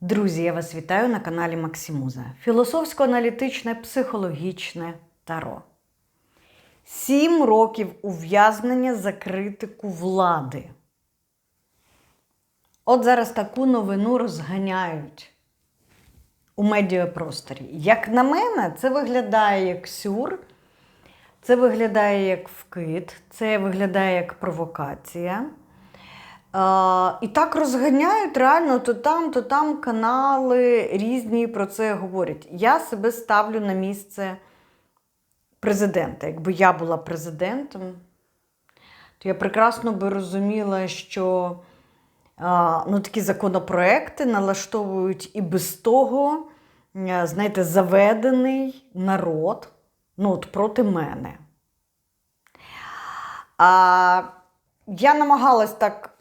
Друзі, я вас вітаю на каналі Максимуза. Філософсько-аналітичне психологічне таро. Сім років ув'язнення за критику влади. От зараз таку новину розганяють у медіапросторі. Як на мене, це виглядає як сюр, це виглядає як вкид, це виглядає як провокація. І так розганяють реально то там, то там канали різні про це говорять. Я себе ставлю на місце президента. Якби я була президентом, то я прекрасно би розуміла, що ну, такі законопроекти налаштовують і без того, знаєте, заведений народ ну, от проти мене. А я намагалась так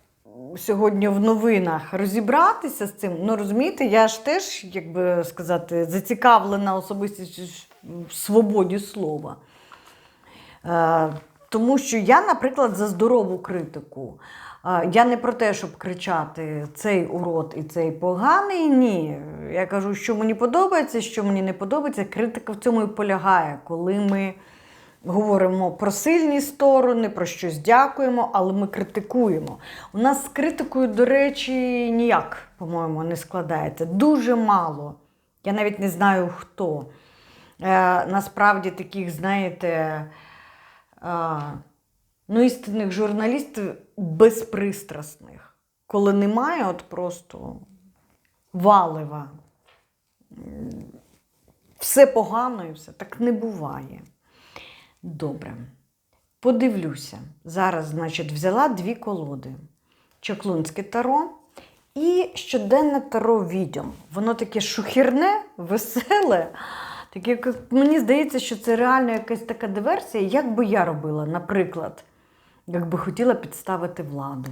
сьогодні в новинах розібратися з цим. Ну, розумієте, я ж теж, як би сказати, зацікавлена особистість в свободі слова. Е, тому що я, наприклад, за здорову критику. Е, Я не про те, щоб кричати цей урод і цей поганий. Ні. Я кажу, що мені подобається, що мені не подобається. Критика в цьому і полягає, коли ми говоримо про сильні сторони, про щось дякуємо, але ми критикуємо. У нас з критикою, до речі, ніяк, по-моєму, не складається. Дуже мало. Я навіть не знаю хто. Е, насправді таких, знаєте, е, ну, істинних журналістів безпристрасних, коли немає от просто валива. Все погано і все. Так не буває. Добре. Подивлюся. Зараз, значить, взяла дві колоди: Чаклунське таро і щоденне таро відьом. Воно таке шухірне, веселе. Таке, мені здається, що це реально якась така диверсія, як би я робила, наприклад, якби хотіла підставити владу.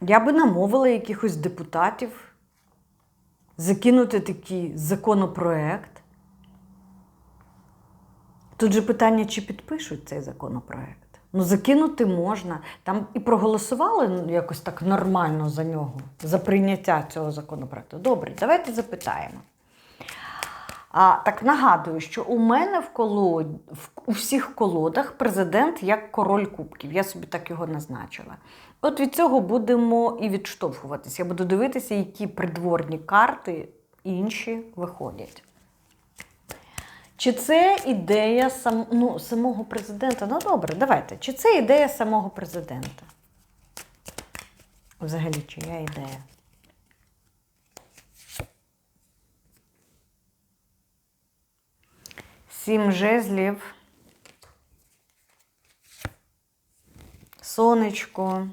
Я би намовила якихось депутатів закинути такий законопроект. Тут же питання, чи підпишуть цей законопроект. Ну, закинути можна. Там і проголосували ну, якось так нормально за нього, за прийняття цього законопроекту. Добре, давайте запитаємо. А, так нагадую, що у мене в колод... в... у колодах президент як король кубків. Я собі так його назначила. От від цього будемо і відштовхуватися. Я буду дивитися, які придворні карти інші виходять. Чи це ідея сам... ну, самого президента? Ну добре, давайте. Чи це ідея самого президента? Взагалі, чия ідея? Сім жезлів. Сонечко.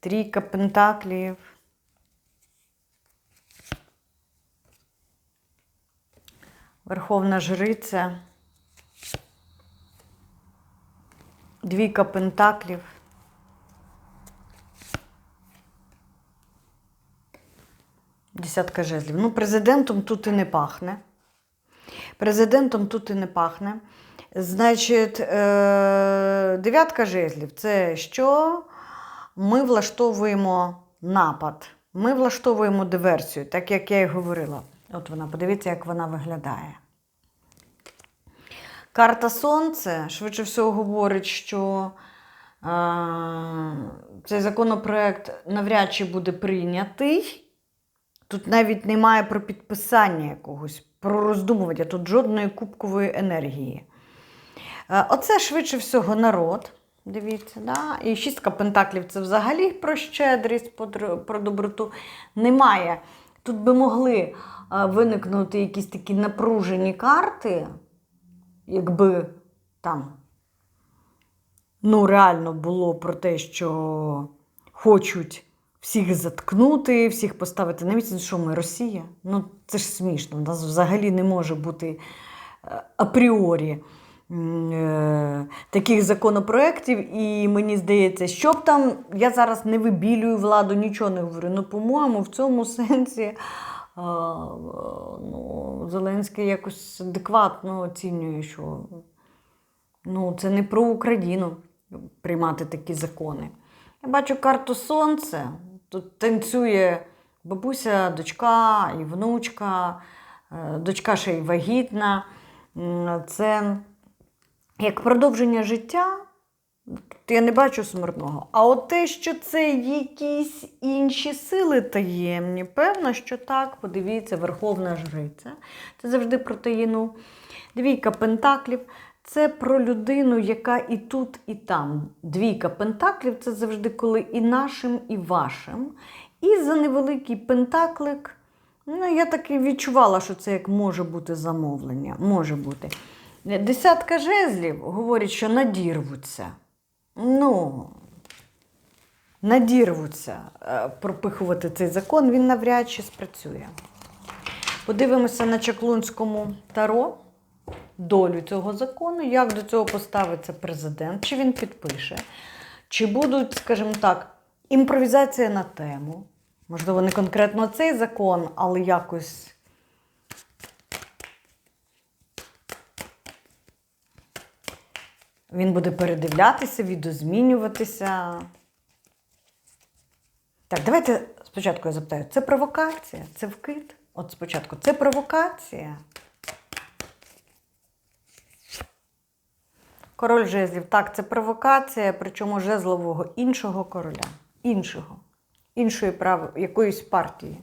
Трійка пентаклів. Верховна жриця. Двійка пентаклів. Десятка жезлів. Ну, президентом тут і не пахне. Президентом тут і не пахне. Значить, е, дев'ятка жезлів це що? Ми влаштовуємо напад, ми влаштовуємо диверсію, так як я і говорила. От вона, подивіться, як вона виглядає. Карта Сонце швидше всього говорить, що е, цей законопроект навряд чи буде прийнятий. Тут навіть немає про підписання якогось, про роздумування, тут жодної кубкової енергії. Е, Оце швидше всього народ. Дивіться, да? і шістка пентаклів це взагалі про щедрість, про доброту. Немає. Тут би могли е, виникнути якісь такі напружені карти, якби там ну, реально було про те, що хочуть всіх заткнути, всіх поставити на місце, що ми Росія. Ну, це ж смішно. У нас взагалі не може бути е, апріорі е, таких законопроєктів. І мені здається, щоб там я зараз не вибілюю владу, нічого не говорю. Ну, по-моєму, в цьому сенсі. а, Ну, Зеленський якось адекватно оцінює, що Ну, це не про Україну приймати такі закони. Я бачу карту Сонце. Тут танцює бабуся, дочка і внучка, е, дочка ще й вагітна. Це як продовження життя. Я не бачу смертного. А от те, що це якісь інші сили таємні, певно, що так, подивіться, Верховна Жриця. Це завжди про таїну. Двійка пентаклів це про людину, яка і тут, і там. Двійка пентаклів це завжди коли і нашим, і вашим. І за невеликий пентаклик. Ну, я так і відчувала, що це як може бути замовлення. Може бути. Десятка жезлів говорить, що надірвуться. Ну, надірвуться е, пропихувати цей закон, він навряд чи спрацює. Подивимося на Чаклунському таро долю цього закону, як до цього поставиться президент, чи він підпише, чи будуть, скажімо так, імпровізація на тему. Можливо, не конкретно цей закон, але якось. Він буде передивлятися, відозмінюватися. Так, давайте спочатку я запитаю: це провокація? Це вкид? От спочатку, це провокація. Король жезлів. Так, це провокація, причому жезлового іншого короля. Іншого. Іншої прав... якоїсь партії.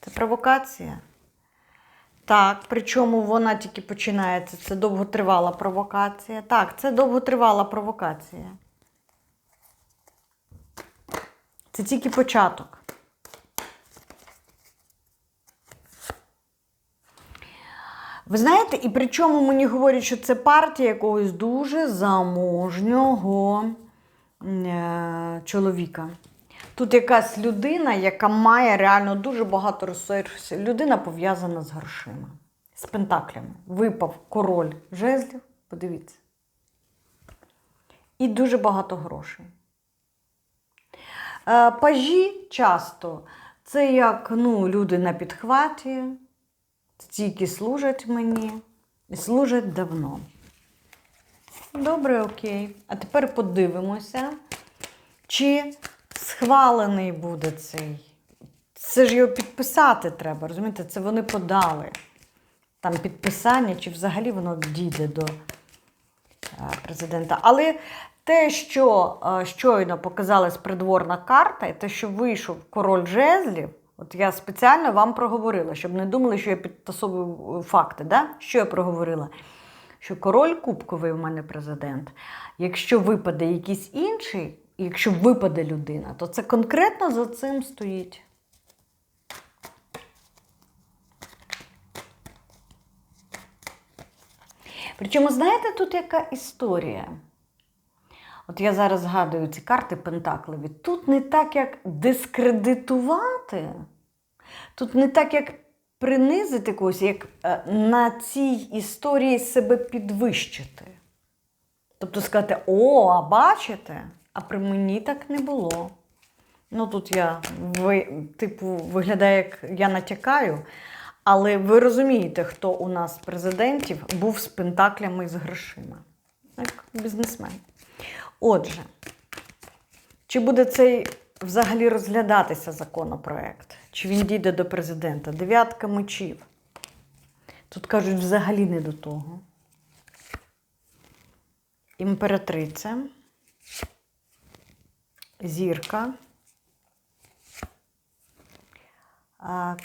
Це провокація. Так, причому вона тільки починається. Це довготривала провокація. Так, це довготривала провокація. Це тільки початок. Ви знаєте, і причому мені говорять, що це партія якогось дуже заможнього е, чоловіка. Тут якась людина, яка має реально дуже багато ресурсів. Людина пов'язана з грошима, з пентаклями. Випав король жезлів, подивіться. І дуже багато грошей. Е, Пажі часто це як ну, люди на підхваті, ті, які служать мені, і служать давно. Добре, окей. А тепер подивимося, чи схвалений буде цей. Це ж його підписати треба, розумієте? Це вони подали. Там підписання, чи взагалі воно дійде до е, президента. Але те, що е, щойно показалась придворна карта, і те, що вийшов король жезлів, от я спеціально вам проговорила, щоб не думали, що я підтасовую факти. Да? Що я проговорила? Що король кубковий у мене президент. Якщо випаде якийсь інший, якщо випаде людина, то це конкретно за цим стоїть. Причому, знаєте, тут яка історія? От я зараз згадую ці карти Пентакливі. Тут не так, як дискредитувати, тут не так, як принизити когось, як е, на цій історії себе підвищити. Тобто сказати, о, а бачите, а при мені так не було. Ну тут я ви, типу, виглядає, як я натякаю. Але ви розумієте, хто у нас президентів був з пентаклями і з грошима. Як бізнесмен. Отже, чи буде цей взагалі розглядатися законопроект? Чи він дійде до президента? Дев'ятка мечів. Тут кажуть, взагалі не до того. Імператриця. Зірка.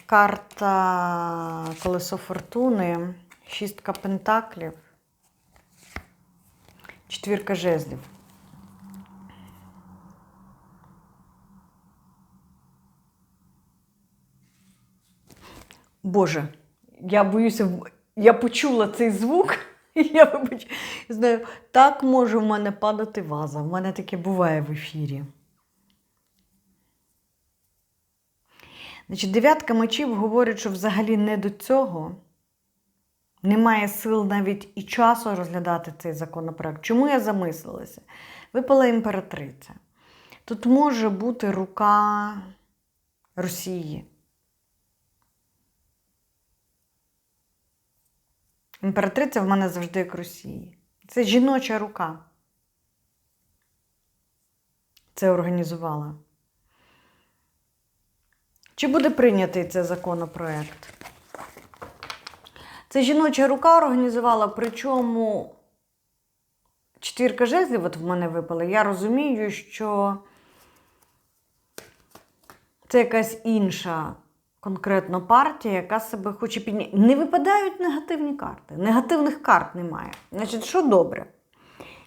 Карта Колесо Фортуни, шістка пентаклів, четвірка жезлів. Боже, я боюся, я почула цей звук. Я вибач, знаю, так може в мене падати ваза. В мене таке буває в ефірі. Значить, дев'ятка мечів говорить, що взагалі не до цього. Немає сил навіть і часу розглядати цей законопроект. Чому я замислилася? Випала імператриця. Тут може бути рука Росії. Імператриця в мене завжди як Росії. Це жіноча рука. Це організувала. Чи буде прийнятий цей законопроект? Це жіноча рука організувала, причому четвірка жезлів от в мене випала. Я розумію, що це якась інша конкретно партія, яка себе хоче підняти. Не випадають негативні карти. Негативних карт немає. Значить, що добре?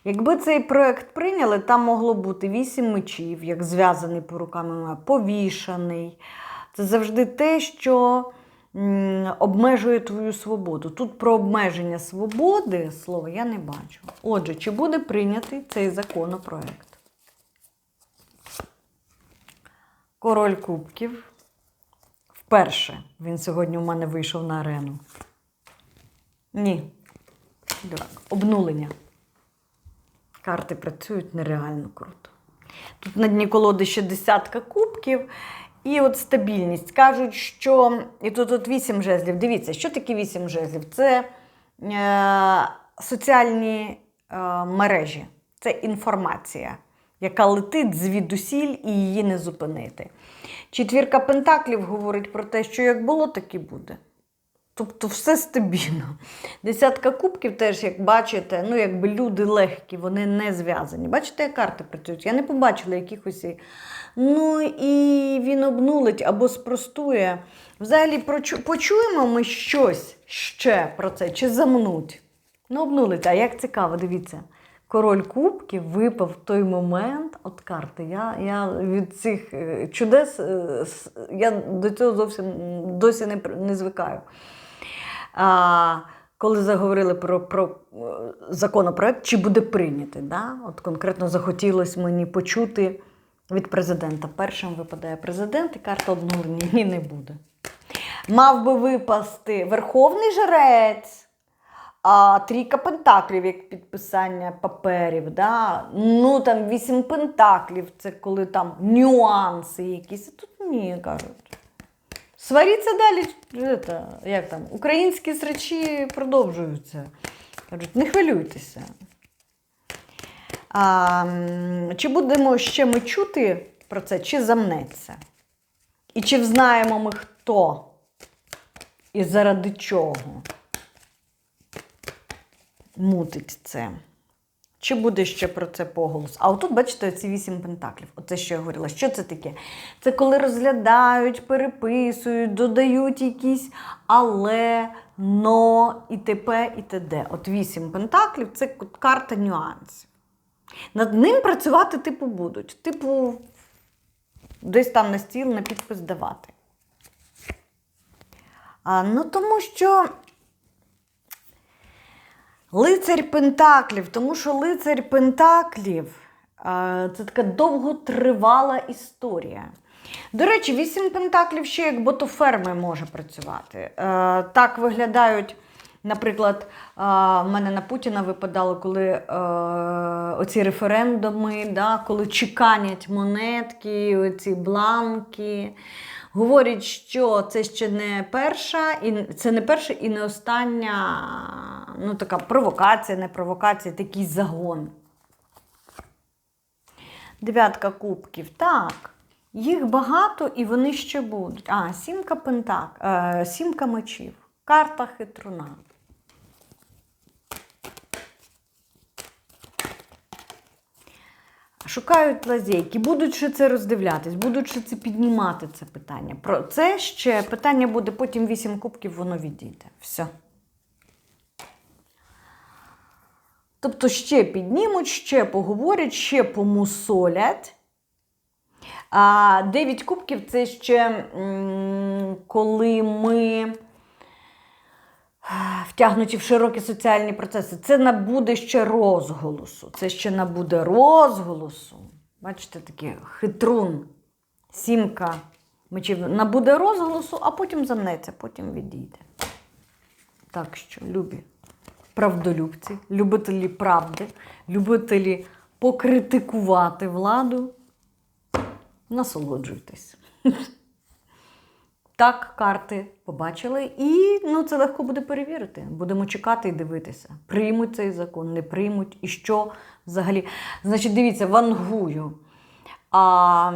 Якби цей проект прийняли, там могло бути вісім мечів, як зв'язаний по рукам, повішаний. Це завжди те, що обмежує твою свободу. Тут про обмеження свободи слова я не бачу. Отже, чи буде прийнятий цей законопроект? Король Кубків. Вперше він сьогодні у мене вийшов на арену. Ні. Дурак. Обнулення. Карти працюють нереально круто. Тут на дні колоди ще десятка кубків. І от стабільність. Кажуть, що. І тут от вісім жезлів. Дивіться, що таке вісім жезлів? Це е, соціальні е, мережі, це інформація, яка летить звідусіль і її не зупинити. Четвірка пентаклів говорить про те, що як було, так і буде. Тобто все стабільно. Десятка кубків теж, як бачите, ну якби люди легкі, вони не зв'язані. Бачите, як карти працюють? Я не побачила якихось. Ну і він обнулить або спростує. Взагалі почуємо ми щось ще про це, чи замнуть. Ну, обнулить. А як цікаво, дивіться. Король Кубків випав в той момент от карти. Я, я від цих е, чудес е, я до цього зовсім досі не, не звикаю. А, коли заговорили про, про е, законопроект, чи буде прийнятий, да? от конкретно захотілося мені почути від президента. Першим випадає президент, і карта обнулення ні, не буде. Мав би випасти Верховний Жрець, а трійка пентаклів як підписання паперів. Да? Ну там вісім пентаклів, це коли там нюанси якісь. Тут ні, кажуть. Сваріться далі, это, як там, українські срачі продовжуються. Кажуть, не хвилюйтеся. А, чи будемо ще ми чути про це, чи замнеться? І чи взнаємо ми хто і заради чого мутить це? Чи буде ще про це поголос? А отут, бачите, ці вісім пентаклів. Оце що я говорила. Що це таке? Це коли розглядають, переписують, додають якісь але, но, і т.п. і т.д. От вісім пентаклів це карта нюансів. Над ним працювати, типу, будуть. Типу, десь там на стіл на підпис давати. А, ну, тому що лицар Пентаклів, тому що лицар Пентаклів це така довготривала історія. До речі, вісім пентаклів ще як ботоферми може працювати. Е, так виглядають, наприклад, е, в мене на Путіна випадало, коли е, оці референдуми, да, коли чеканять монетки, оці бланки. Говорять, що це ще не перша, і це не перша і не остання ну, така провокація, не провокація, такий загон. Дев'ятка кубків. Так. Їх багато і вони ще будуть. А, сімка пентак, е, сімка мечів. Карта хитруна. Шукають лазейки, будуть ще це роздивлятись, будуть ще це піднімати це питання. Про це ще питання буде, потім вісім кубків, воно відійде. Все. Тобто ще піднімуть, ще поговорять, ще помусолять. А 9 кубків це ще коли ми втягнуті в широкі соціальні процеси. Це набуде ще розголосу. Це ще набуде розголосу. Бачите, такий хитрун, сімка мечів набуде розголосу, а потім замнеться, потім відійде. Так що, любі правдолюбці, любителі правди, любителі покритикувати владу, насолоджуйтесь. Так, карти побачили, і ну, це легко буде перевірити. Будемо чекати і дивитися. Приймуть цей закон, не приймуть, і що взагалі. Значить, дивіться, вангую. А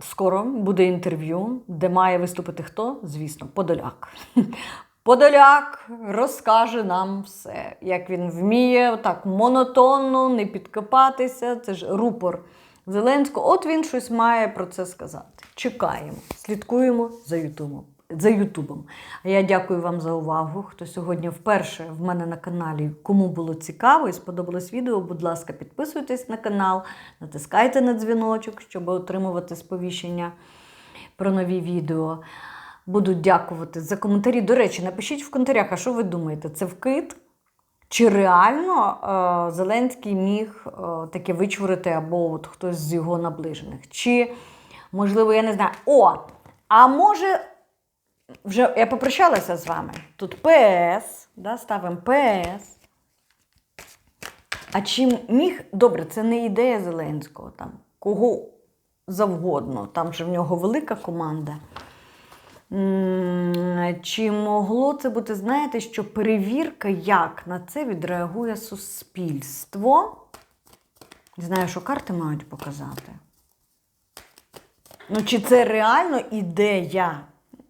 скоро буде інтерв'ю, де має виступити хто? Звісно, Подоляк. Подоляк розкаже нам все, як він вміє так монотонно, не підкопатися. Це ж рупор Зеленського. От він щось має про це сказати. Чекаємо, слідкуємо за Ютубом. За Ютубом. А я дякую вам за увагу. Хто сьогодні вперше в мене на каналі, кому було цікаво і сподобалось відео, будь ласка, підписуйтесь на канал, натискайте на дзвіночок, щоб отримувати сповіщення про нові відео. Буду дякувати за коментарі. До речі, напишіть в коментарях, а що ви думаєте, це вкид? Чи реально е, Зеленський міг е, таке вичворити або от хтось з його наближених? Чи, можливо, я не знаю. О! А може, вже я попрощалася з вами. Тут ПС, да, ставимо ПС. А чи міг. Добре, це не ідея Зеленського, там, кого завгодно, там же в нього велика команда. Чи могло це бути, знаєте, що перевірка, як на це відреагує суспільство? Не знаю, що карти мають показати. Ну, чи це реально ідея?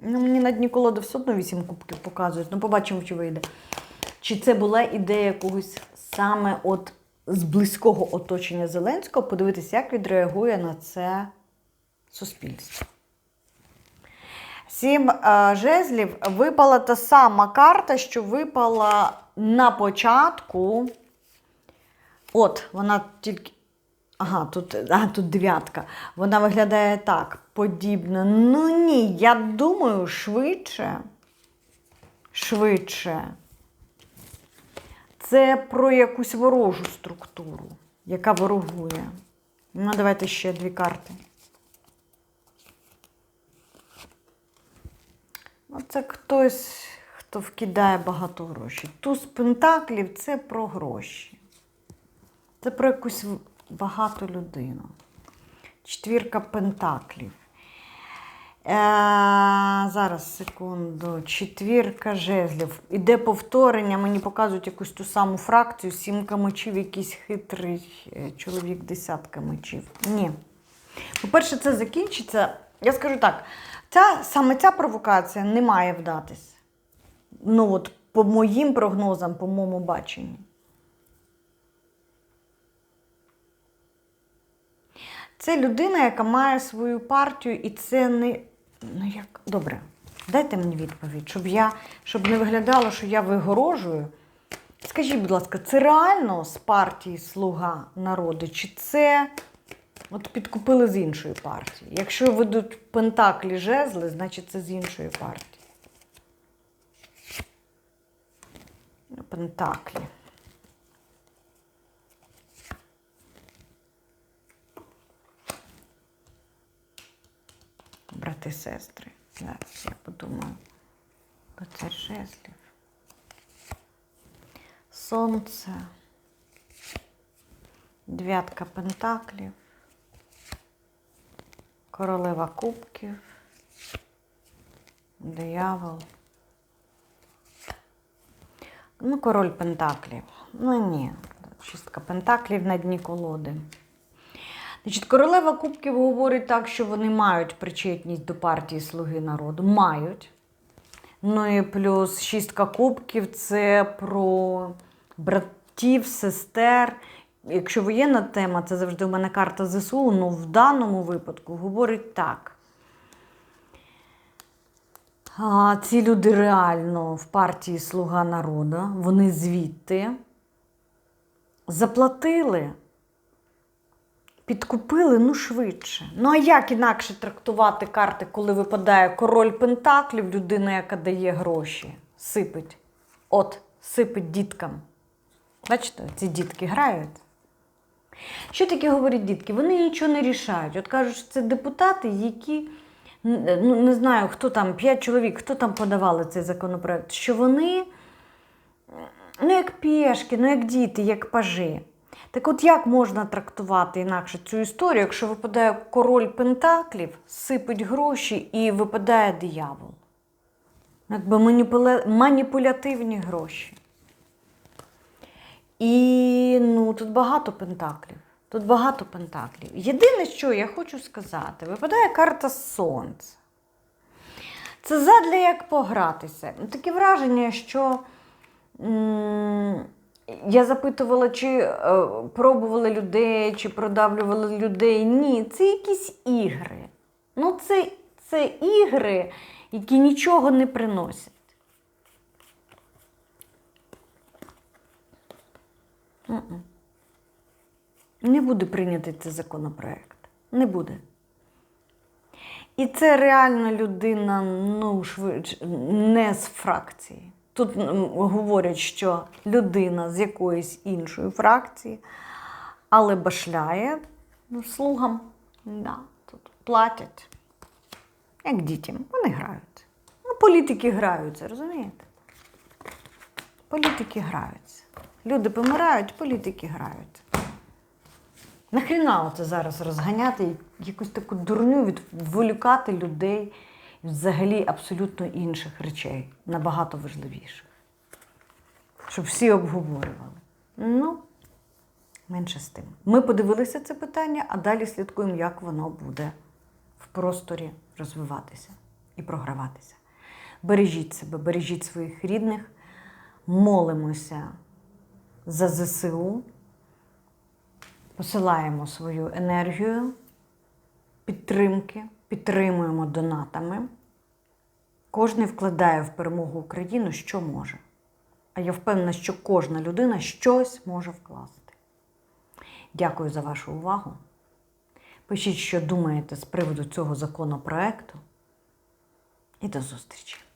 Ну, мені на дні колоди все одно вісім кубків показують. Ну, побачимо, чи вийде. Чи це була ідея когось саме от з близького оточення Зеленського, подивитися, як відреагує на це суспільство. Сім е, жезлів випала та сама карта, що випала на початку. От, вона тільки. Ага, тут, ага, тут дев'ятка. Вона виглядає так, подібно. Ну ні, я думаю, швидше. Швидше. Це про якусь ворожу структуру, яка ворогує. Ну, давайте ще дві карти. Ну, це хтось, хто вкидає багато грошей. Туз пентаклів це про гроші. Це про якусь багату людину. Четвірка пентаклів. Е, зараз, секунду. Четвірка жезлів. Іде повторення, мені показують якусь ту саму фракцію. Сімка мечів, якийсь хитрий е, чоловік, десятка мечів. Ні. По-перше, це закінчиться. Я скажу так: ця, саме ця провокація не має вдатись. Ну, от, по моїм прогнозам, по моєму баченню. Це людина, яка має свою партію, і це не. Ну як. Добре, дайте мені відповідь, щоб я щоб не виглядало, що я вигорожую. Скажіть, будь ласка, це реально з партії Слуга народу? Чи це от підкупили з іншої партії? Якщо ведуть пентаклі жезли, значить це з іншої партії. Пентаклі. Брати, сестри. Зараз я подумаю. Оце жезлів. Сонце. Дев'ятка пентаклів. Королева кубків. Диявол. Ну, король пентаклів. Ну ні. Шістка пентаклів на дні колоди. Значить, королева кубків говорить так, що вони мають причетність до партії Слуги народу. Мають. Ну і плюс шістка кубків це про братів, сестер. Якщо воєнна тема, це завжди у мене карта ЗСУ, ну в даному випадку говорить так. А, ці люди реально в партії Слуга народу, вони звідти заплатили, підкупили ну швидше. Ну а як інакше трактувати карти, коли випадає король Пентаклів, людина, яка дає гроші, сипить. От, сипить діткам. Бачите, ці дітки грають. Що таке говорять дітки? Вони нічого не рішають. От кажуть, що це депутати, які, ну не знаю, хто там, п'ять чоловік, хто там подавали цей законопроект, що вони, ну як пішки, ну як діти, як пажи. Так от як можна трактувати інакше цю історію, якщо випадає король Пентаклів, сипить гроші і випадає диявол? Якби маніпуля... маніпулятивні гроші. І ну, тут багато пентаклів. Тут багато пентаклів. Єдине, що я хочу сказати, випадає карта Сонця. Це задля як погратися. Таке враження, що м, я запитувала, чи е, пробували людей, чи продавлювали людей. Ні, це якісь ігри. Ну, це, це ігри, які нічого не приносять. Не буде прийнятий цей законопроект. Не буде. І це реально людина, ну, швидше, не з фракції. Тут говорять, що людина з якоїсь іншої фракції, але башляє ну, слугам. Да, тут платять. Як дітям. Вони грають. Ну, політики граються, розумієте? Політики граються. Люди помирають, політики грають. Нахріна оце зараз розганяти якусь таку дурню відволікати людей взагалі абсолютно інших речей, набагато важливіших. Щоб всі обговорювали. Ну, менше з тим. Ми подивилися це питання, а далі слідкуємо, як воно буде в просторі розвиватися і програватися. Бережіть себе, бережіть своїх рідних, молимося за ЗСУ посилаємо свою енергію підтримки, підтримуємо донатами. Кожен вкладає в перемогу України, що може. А я впевнена, що кожна людина щось може вкласти. Дякую за вашу увагу. Пишіть, що думаєте з приводу цього законопроекту. І до зустрічі!